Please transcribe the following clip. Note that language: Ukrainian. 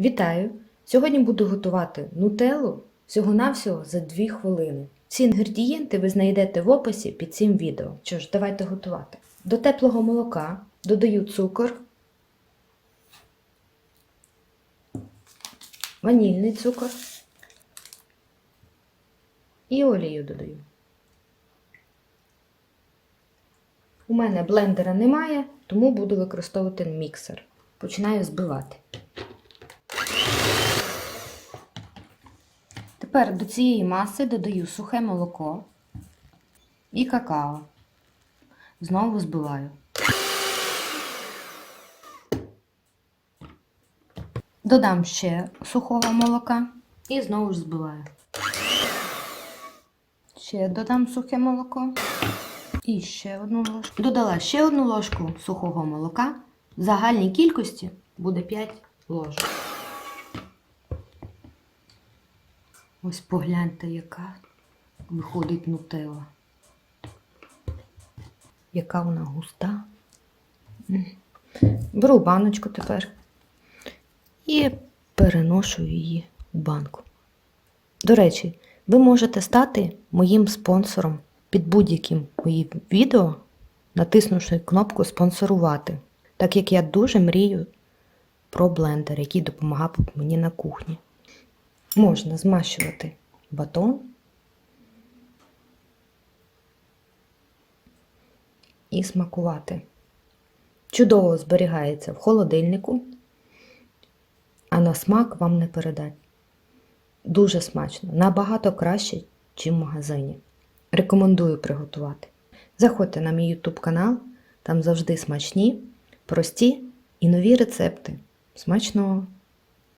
Вітаю! Сьогодні буду готувати нутеллу всього-навсього за 2 хвилини. Всі інгредієнти ви знайдете в описі під цим відео. Що ж, давайте готувати. До теплого молока додаю цукор, ванільний цукор і олію додаю. У мене блендера немає, тому буду використовувати міксер. Починаю збивати. Тепер до цієї маси додаю сухе молоко і какао. Знову збиваю. Додам ще сухого молока і знову ж збиваю. Ще додам сухе молоко. І ще одну ложку. Додала ще одну ложку сухого молока. В загальній кількості буде 5 ложок. Ось погляньте, яка виходить нутелла. Яка вона густа. Беру баночку тепер і переношу її у банку. До речі, ви можете стати моїм спонсором під будь-яким моїм відео, натиснувши кнопку спонсорувати, так як я дуже мрію про блендер, який допомагав мені на кухні. Можна змащувати батон і смакувати. Чудово зберігається в холодильнику, а на смак вам не передать. Дуже смачно, набагато краще, ніж в магазині. Рекомендую приготувати. Заходьте на мій YouTube канал, там завжди смачні, прості і нові рецепти. Смачного!